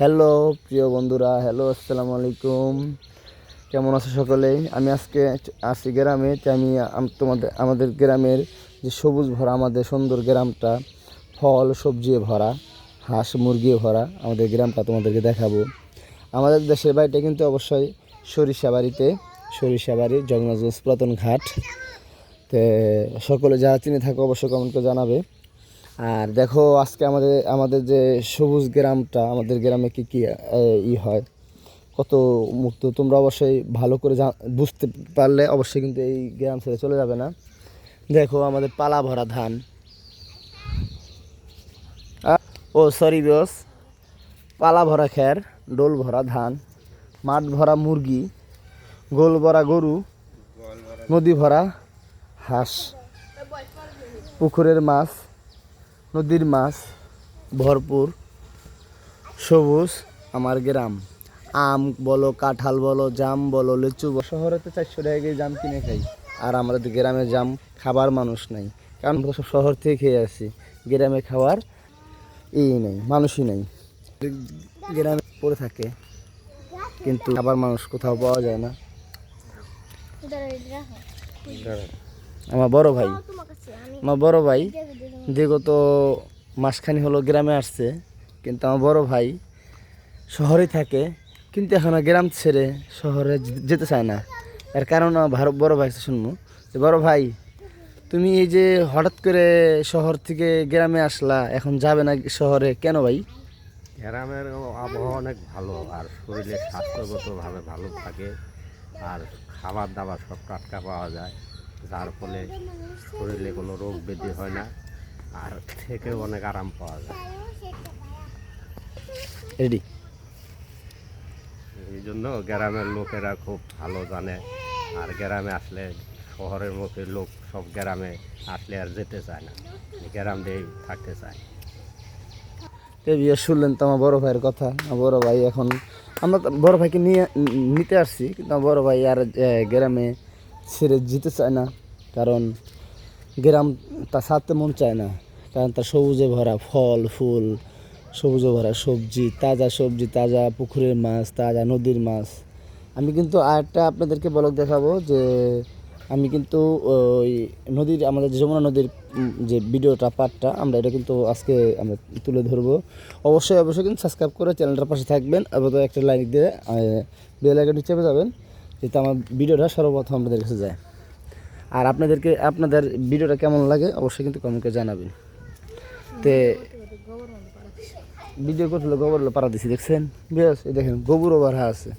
Hello, প্রিয় বন্ধুরা, hello, আসসালামু আলাইকুম। কেমন আছো সকলেই আমি আজকে আসি গ্রামে আমি তোমাদের আমাদের গ্রামের যে সবুজ ভরা, আমাদের সুন্দর গ্রামটা, ফল, সবজি ভরা, হাঁস, মুরগি ভরা, আমাদের গ্রামটা তোমাদেরকে দেখাবো। আমাদের দেশের বাড়িটা কিন্তু অবশ্যই সরিষা বাড়িতে, সরিষা বাড়ি জগন্নাথগঞ্জ পুরাতন ঘাট। তে সকলে যারা চিনে থাকো, অবশ্যই কমেন্ট করে জানাবে। আর দেখো আজকে আমাদের আমাদের যে সবুজ গ্রামটা, আমাদের গ্রামে কি কি ই হয়? কত মুক্ত। তোমরা অবশ্যই ভালো করে বুঝতে পারলে অবশ্যই কিন্তু এই গ্রাম ছেড়ে চলে যাবে না। দেখো আমাদের পালা ভরা ধান। ও সরি বস পালা ভরা খ্যার ডোল ভরা ধান, মাঠ ভরা মুরগি, গোল ভরা গরু, নদী ভরা হাঁস, পুকুরের মাছ নদীর মাছ ভরপুর সবুজ আমার গ্রাম। আম বলো কাঁঠাল বলো জাম বলো লিচু বলো। শহরে তো চারশো টাকা কেজি জাম কিনে খাই আর আমাদের গ্রামে জাম খাবার মানুষ নাই কারণ আমরা সব শহর থেকে খেয়ে আসি। গ্রামে খাওয়ার ই নেই মানুষই নেই। গ্রামে পড়ে থাকে কিন্তু খাবার মানুষ কোথাও পাওয়া যায় না। আমার বড় ভাই। আমার বড় ভাই বিগত মাসখানি হলো গ্রামে আসছে কিন্তু আমার বড় ভাই শহরে থাকে কিন্তু এখন আর গ্রাম ছেড়ে শহরে যেতে চায় না। এর কারণ আমার ভার- বড় ভাই শুনব। যে বড় ভাই তুমি এই যে হঠাৎ করে শহর থেকে গ্রামে আসলা এখন যাবে না শহরে কেন ভাই? গ্রামের আবহাওয়া অনেক ভালো আর শরীরে স্বাস্থ্যগতভাবে ভালো থাকে আর খাবার দাবার সব টাটকা পাওয়া যায়। যার ফলে শরীরে কোনো রোগ ব্যাধি হয় না আর থেকেও অনেক আরাম পাওয়া যায়। রেডি? এই জন্য গ্রামের লোকেরা খুব ভালো জানে আর গ্রামে আসলে শহরের মুখে লোক সব গ্রামে আসলে আর যেতে চায় না গ্রাম দিয়েই থাকতে চায়। তো বিয়ে শুনলেন তো আমার বড় ভাইয়ের কথা আমার বড় ভাই এখন আমরা তো বড় ভাইকে নিয়ে নিতে আসছি কিন্তু আমার বড় ভাই আর গ্রামে ছেড়ে যেতে চায় না। কারণ গ্রাম তা ছাড়তে মন চায় না। কারণ তার সবুজে ভরা ফল, ফুল, সবুজে ভরা সবজি, তাজা সবজি, তাজা পুকুরের মাছ, তাজা নদীর মাছ। আমি কিন্তু আরেকটা আপনাদেরকে বলক দেখাবো যে, আমি কিন্তু ওই নদীর, আমাদের যমুনা নদীর যে ভিডিওটা পার্টটা আমরা এটা কিন্তু আজকে আমরা তুলে ধরবো। অবশ্যই অবশ্যই কিন্তু সাবস্ক্রাইব করে চ্যানেলটার পাশে থাকবেন। এবং একটা লাইক দিয়ে বেল আইকনটি চেপে যাবেন। যাতে আমার ভিডিওটা সর্বপ্রথম আপনাদের কাছে যায়। আর আপনাদেরকে, আপনাদের ভিডিওটা কেমন লাগে অবশ্যই কিন্তু কমেন্টে জানাবেন। তে ভিডিও করছিল গোবর পাড়া দিছি, দেখছেন? বেশ এই দেখেন গোবরও বাড়া আছে।